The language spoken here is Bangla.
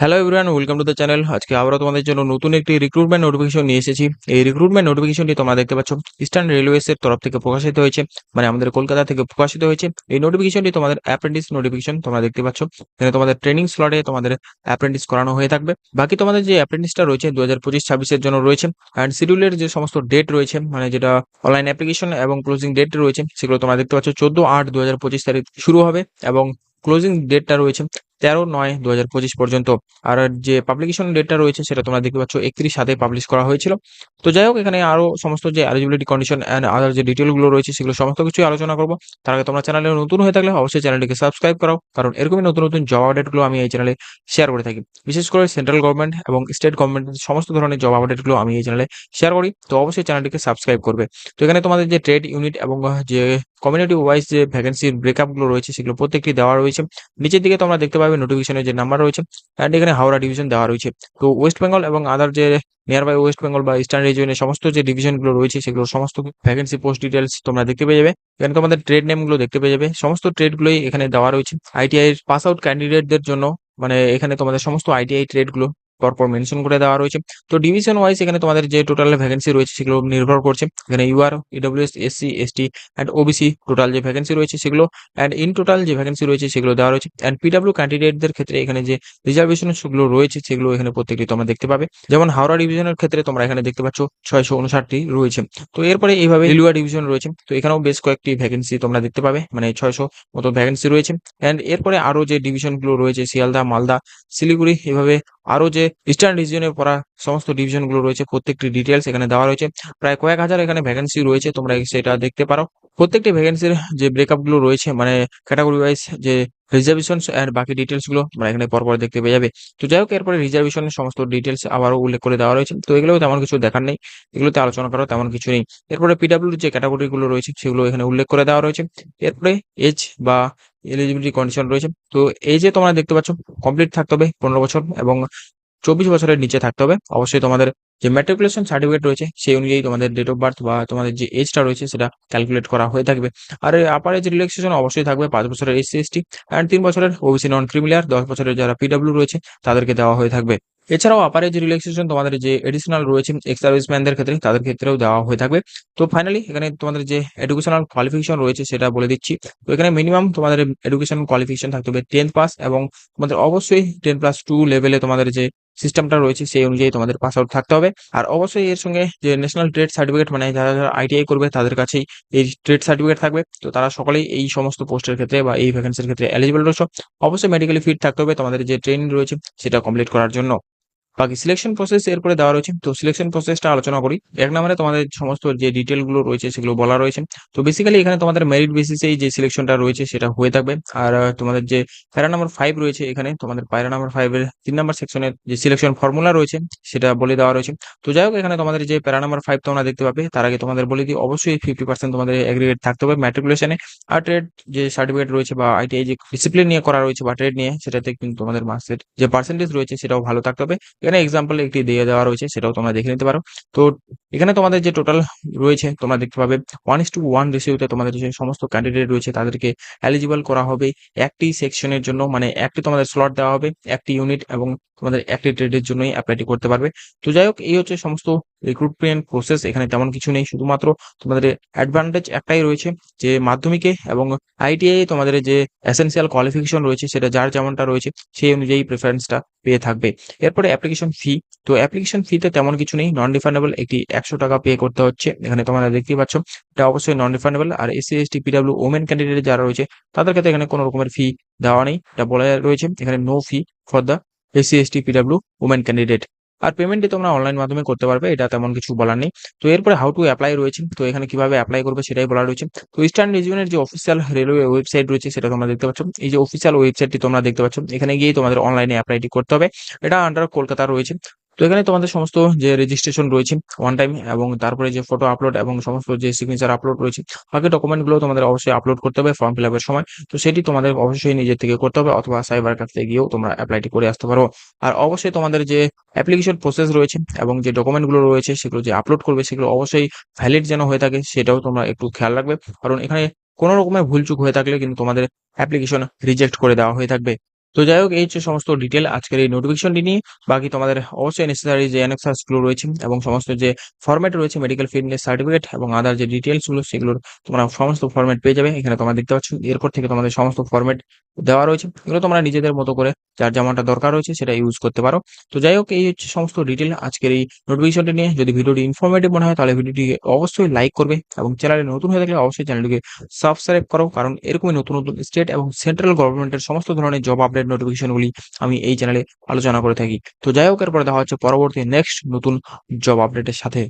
Hello everyone welcome to the channel আজকে আবারও তোমাদের জন্য নতুন একটি রিক্রুটমেন্ট নোটিফিকেশন নিয়ে এসেছি। এই রিক্রুটমেন্ট নোটিফিকেশনটি তোমরা দেখতে পাচ্ছ ইস্টার্ন রেলওয়েজ এর তরফ থেকে প্রকাশিত হয়েছে মানে আমাদের কলকাতা থেকে প্রকাশিত হয়েছে। এই নোটিফিকেশনটি তোমাদের অ্যাপ্রেন্টিস নোটিফিকেশন তোমরা দেখতে পাচ্ছ। এখানে তোমাদের ট্রেনিং স্লটে তোমাদের অ্যাপ্রেন্টিস করানো হয়ে থাকবে। বাকি তোমাদের যে অ্যাপ্রেন্টিসটা রয়েছে দু হাজার পঁচিশ ছাব্বিশের জন্য রয়েছে। অ্যান্ড শিডিউলের যে সমস্ত ডেট রয়েছে মানে যেটা অনলাইন অ্যাপ্লিকেশন এবং ক্লোজিং ডেট রয়েছে, সেগুলো তোমরা দেখতে পাচ্ছ। চোদ্দ আট দু হাজার পঁচিশ তারিখ শুরু হবে এবং ক্লোজিং ডেটটা রয়েছে তেরো নয় দু পর্যন্ত। আর যে পাবলিকেশন ডেটটা রয়েছে সেটা তোমরা দেখতে পাচ্ছ একত্রিশ সাথে পাবলিশ করা হয়েছিল। তো যাই হোক, এখানে আরও সমস্ত যে এলিজিবিলিটি কন্ডিশন অ্যান্ড আদার যে ডিটেলগুলো রয়েছে সেগুলো সমস্ত কিছুই আলোচনা করব। তার আগে তোমরা চ্যানেলে নতুন হয়ে থাকলে অবশ্যই চ্যানেলটিকে সাবস্ক্রাইব করো কারণ এরকমই নতুন নতুন জব আপডেটগুলো আমি এই চ্যানেলে শেয়ার করে থাকি। বিশেষ করে সেন্ট্রাল গভর্নমেন্ট এবং স্টেট গভর্নমেন্টের সমস্ত ধরনের জব আপডেটগুলো আমি এই চ্যানেলে শেয়ার করি। তো অবশ্যই চ্যানেলটিকে সাবস্ক্রাইব করবে। তো এখানে তোমাদের যে ট্রেড ইউনিট এবং যে কমিউনিটি ওয়াইজ যে ভ্যাকেন্সির ব্রেকআপগুলো রয়েছে সেগুলো প্রত্যেকটি দেওয়া রয়েছে। নিচের দিকে তোমরা দেখতে পাবে নোটিফিকেশনের যে নাম্বার রয়েছে অ্যান্ড এখানে হাওড়া ডিভিশন দেওয়া রয়েছে। তো ওয়েস্ট বেঙ্গল এবং আদার যে নিয়ার বাই ওয়েস্ট বেঙ্গল বা ইস্টার্ন রিজিয়নের সমস্ত যে ডিভিশনগুলো রয়েছে, সেগুলোর সমস্ত ভ্যাকেন্সি পোস্ট ডিটেলস তোমরা দেখতে পেয়ে যাবে। এখানে তোমাদের ট্রেড নেমগুলো দেখতে পেয়ে যাবে। সমস্ত ট্রেডগুলোই এখানে দেওয়া রয়েছে। আইটিআই পাস আউট ক্যান্ডিডেটদের জন্য মানে এখানে তোমাদের সমস্ত আইটিআই ট্রেডগুলো পরপর মেনশন করে দেওয়া রয়েছে। তো ডিভিশন ওয়াইজ এখানে তোমাদের যে টোটাল ভ্যাকেন্সি রয়েছে সেগুলো নির্ভর করছে। এখানে UR EWS SC ST and OBC total যে ভ্যাকেন্সি রয়েছে সেগুলো অ্যান্ড ইন টোটাল যে ভ্যাকেন্সি রয়েছে সেগুলো দেওয়া রয়েছে। অ্যান্ড পিডাব্লিউ ক্যান্ডিডেটদের ক্ষেত্রে এখানে যে রিজার্ভেশন সেগুলো রয়েছে সেগুলো এখানে প্রত্যেকটি তোমরা দেখতে পাবে। যেমন হাওড়া ডিভিশনের ক্ষেত্রে তোমরা এখানে দেখতে পাচ্ছ ছয়শো উনষাটটি রয়েছে। তো এরপরে এইভাবে লিলুয়া ডিভিশন রয়েছে। তো এখানেও বেশ কয়েকটি ভ্যাকেন্সি তোমরা দেখতে পাবে। মানে ছয়শো মতো ভ্যাকেন্সি রয়েছে। অ্যান্ড এরপরে আরও যে ডিভিশনগুলো রয়েছে, শিয়ালদা, মালদা, শিলিগুড়ি, এভাবে আরও যে ইস্টার্ন রিজিয়নে পড়া সমস্ত ডিভিশনগুলো রয়েছে, প্রত্যেকটি ডিটেলস এখানে দেওয়া রয়েছে। প্রায় কয়েক হাজার এখানে ভ্যাকেন্সি রয়েছে, তোমরা সেটা দেখতে পারো। প্রত্যেকটি ভ্যাকেন্সির যে ব্রেকআপগুলো রয়েছে মানে ক্যাটাগরি ওয়াইজ যে রিজার্ভেশন অ্যান্ড বাকি ডিটেলসগুলো তোমরা এখানে পরপর দেখতে পেয়ে যাবে। তো যাই হোক, এরপরে রিজার্ভেশনের সমস্ত ডিটেলস আবারও উল্লেখ করে দেওয়া রয়েছে। তো এগুলো তেমন কিছু দেখার নেই, এগুলোতে আলোচনা করার তেমন কিছু নেই। এরপরে পিডাব্লিউর যে ক্যাটাগরি গুলো রয়েছে, সেগুলো এখানে উল্লেখ করে দেওয়া রয়েছে। এরপরে এজ বা এলিজিবিলিটি কন্ডিশন রয়েছে। তো এই যে তোমরা দেখতে পাচ্ছ কমপ্লিট থাকতে হবে পনেরো বছর এবং চব্বিশ বছরের নিচে থাকতে হবে। অবশ্যই তোমাদের যে ম্যাট্রিকুলেশন সার্টিফিকেট রয়েছে, সেই অনুযায়ী তোমাদের ডেট অফ বার্থ বা তোমাদের যে এজটা রয়েছে, সেটা ক্যালকুলেট করা হয়ে থাকবে। আর আপার এজ রিল্যাক্সেশন অবশ্যই থাকবে পাঁচ বছরের এসসি এসটি অ্যান্ড তিন বছরের ওবিসি নন ক্রিমিলিয়ার দশ বছরের যারা পিডাব্লিউ রয়েছে, তাদেরকে দেওয়া হয়ে থাকবে। এছাড়াও আপার এজ রিল্যাক্সেশন তোমাদের যে এডিশনাল রয়েছে এক্স সার্ভিসম্যানদের ক্ষেত্রে, তাদের ক্ষেত্রেও দেওয়া হয়ে থাকবে। তো ফাইনালি এখানে তোমাদের যে এডুকেশনাল কোয়ালিফিকেশন রয়েছে সেটা বলে দিচ্ছি। তো এখানে মিনিমাম তোমাদের এডুকেশন কোয়ালিফিকেশন থাকতে হবে টেন পাস এবং তোমাদের অবশ্যই টেন প্লাস টু লেভেলে তোমাদের যে সিস্টেমটা রয়েছে সেই অনুযায়ী তোমাদের পাস আউট থাকতে হবে। আর অবশ্যই এর সঙ্গে যে ন্যাশনাল ট্রেড সার্টিফিকেট মানে যারা যারা আইটিআই করবে তাদের কাছেই এই ট্রেড সার্টিফিকেট থাকবে। তো তারা সকলেই এই সমস্ত পোস্টের ক্ষেত্রে বা এই ভ্যাকেন্সির ক্ষেত্রে এলিজিবল রয়েছে। অবশ্যই মেডিকেলি ফিট থাকতে হবে তোমাদের যে ট্রেনিং রয়েছে সেটা কমপ্লিট করার জন্য। বাকি সিলেকশন প্রসেস এরপরে দেওয়া রয়েছে। তো সিলেকশন প্রসেসটা আলোচনা করি। এক নম্বরে তোমাদের সমস্ত যে ডিটেলগুলো রয়েছে, সেগুলো বলা রয়েছে। তো বেসিক্যালি এখানে তোমাদের মেরিট বেসিসেই যে সিলেকশনটা রয়েছে, সেটা হয়ে থাকবে। আর তোমাদের যে প্যারা নাম্বার ফাইভ রয়েছে এখানে, তোমাদের প্যারা নাম্বার ফাইভের তিন নাম্বার সেকশনের যে সিলেকশন ফর্মুলা রয়েছে, সেটা বলে দেওয়া রয়েছে। তো যাই হোক, এখানে তোমাদের যে প্যারা নাম্বার ফাইভ তোমরা দেখতে পাবে, তার আগে তোমাদের বলে দিই অবশ্যই ফিফটি পার্সেন্ট তোমাদের এগ্রিগেট থাকতে হবে ম্যাট্রিকুলেশনে আর ট্রেড যে সার্টিফিকেট রয়েছে বা আইটিআই যে ডিসিপ্লিন নিয়ে করা রয়েছে বা ট্রেড নিয়ে, সেটাতে কিন্তু তোমাদের মার্কসের যে পার্সেন্টেজ রয়েছে, সেটাও ভালো থাকতে হবে। এখানে এক্সাম্পল একটি দিয়ে দেওয়া রয়েছে, সেটাও তোমরা দেখে নিতে পারো। তো এখানে তোমাদের যে টোটাল রয়েছে, তোমরা দেখতে পাবে ওয়ান ইস টু ওয়ান রেশিওতে তোমাদের যে সমস্ত ক্যান্ডিডেট রয়েছে, তাদেরকে এলিজিবল করা হবে। একটি সেকশনের জন্য মানে একটি তোমাদের স্লট দেওয়া হবে, একটি ইউনিট এবং তোমাদের একটি ট্রেডের জন্যই অ্যাপ্লাইটি করতে পারবে। তো যাই হোক এই হচ্ছে সমস্ত রিক্রুটমেন্ট প্রসেস এখানে তেমন কিছু নেই। শুধুমাত্র তোমাদের অ্যাডভান্টেজ একটাই রয়েছে যে মাধ্যমিকে এবং আইটিআই তোমাদের যে এসেন্সিয়াল কোয়ালিফিকেশন রয়েছে, সেটা যার যেমনটা রয়েছে, সেই অনুযায়ী প্রেফারেন্সটা পেয়ে থাকবে। এরপরে অ্যাপ্লিকেশন ফি তো অ্যাপ্লিকেশন ফিতে তেমন কিছু নেই। নন রিফান্ডেবল একটি একশো টাকা পে করতে হচ্ছে। এখানে তোমরা দেখতেই পাচ্ছ, এটা অবশ্যই নন রিফান্ডেবল আর SC ST PwD women candidate যারা রয়েছে, তাদের ক্ষেত্রে এখানে কোনো রকমের ফি দেওয়া নেই। এটা বলা রয়েছে, এখানে no fee for the SC ST PwD women candidate আর পেমেন্টটি তোমরা অনলাইন মাধ্যমে করতে পারবে, এটা তেমন কিছু বলার নেই। তো এরপরে হাউ টু অ্যাপ্লাই রয়েছে, তো এখানে কীভাবে অ্যাপ্লাই করবে সেটাই বলা রয়েছে। তো ইস্টার্ন রিজিয়নের যে অফিসিয়াল রেলওয়ে ওয়েবসাইট রয়েছে, সেটা তোমরা দেখতে পাচ্ছ। এই যে অফিসিয়াল ওয়েবসাইটটি তোমরা দেখতে পাচ্ছ, এখানে গিয়ে তোমাদের অনলাইনে অ্যাপ্লাইটি করতে হবে। এটা আন্ডার কলকাতা রয়েছে। তো এখানে তোমাদের সমস্ত যে রেজিস্ট্রেশন রয়েছে ওয়ান টাইম এবং তারপরে যে ফটো আপলোড এবং সমস্ত যে সিগনেচার আপলোড রয়েছে, বাকি ডকুমেন্টগুলো তোমাদের অবশ্যই আপলোড করতে হবে ফর্ম ফিল আপের সময়। তো সেটি তোমাদের অবশ্যই নিজের থেকে করতে হবে অথবা সাইবার ক্যাফে গিয়েও তোমরা অ্যাপ্লাইটি করে আসতে পারো। আর অবশ্যই তোমাদের যে অ্যাপ্লিকেশন প্রসেস রয়েছে এবং যে ডকুমেন্টগুলো রয়েছে সেগুলো যে আপলোড করবে সেগুলো অবশ্যই ভ্যালিড যেন হয়ে থাকে সেটাও তোমরা একটু খেয়াল রাখবে। কারণ এখানে কোনো রকমের ভুলচুক হয়ে থাকলে কিন্তু তোমাদের অ্যাপ্লিকেশন রিজেক্ট করে দেওয়া হয়ে থাকবে। তো যাই হোক এই হচ্ছে সমস্ত ডিটেল আজকের এই নোটিফিকেশনটি নিয়ে। বাকি তোমাদের অবশ্যই নেসেসারি যে অ্যানেক্সাসগুলো রয়েছে এবং সমস্ত যে ফর্ম্যাট রয়েছে মেডিকেল ফিটনেস সার্টিফিকেট এবং আদার যে ডিটেলসগুলো সেগুলোর তোমরা সমস্ত ফরম্যাট পেয়ে যাবে। এখানে তোমরা দেখতে পাচ্ছ, এরপর থেকে তোমাদের সমস্ত ফর্ম্যাট দেওয়া রয়েছে। এগুলো তোমরা নিজেদের মতো করে যার যেমনটা দরকার রয়েছে সেটা ইউজ করতে পারো। তো যাই হোক এই হচ্ছে সমস্ত ডিটেল আজকের এই নোটিফিকেশনটি নিয়ে। যদি ভিডিওটি ইনফরমেটিভ মনে হয়, তাহলে ভিডিওটি অবশ্যই লাইক করবে এবং চ্যানেলে নতুন হয়ে থাকলে অবশ্যই চ্যানেলটিকে সাবস্ক্রাইব করো। কারণ এরকমই নতুন নতুন স্টেট এবং সেন্ট্রাল গভর্নমেন্টের সমস্ত ধরনের জব আপডেট নোটিফিকেশনগুলি আমি এই চ্যানেলে আলোচনা করে থাকি। তো যাই হোক এরপরে দেখা হচ্ছে পরবর্তী নেক্সট নতুন জব আপডেটের সাথে।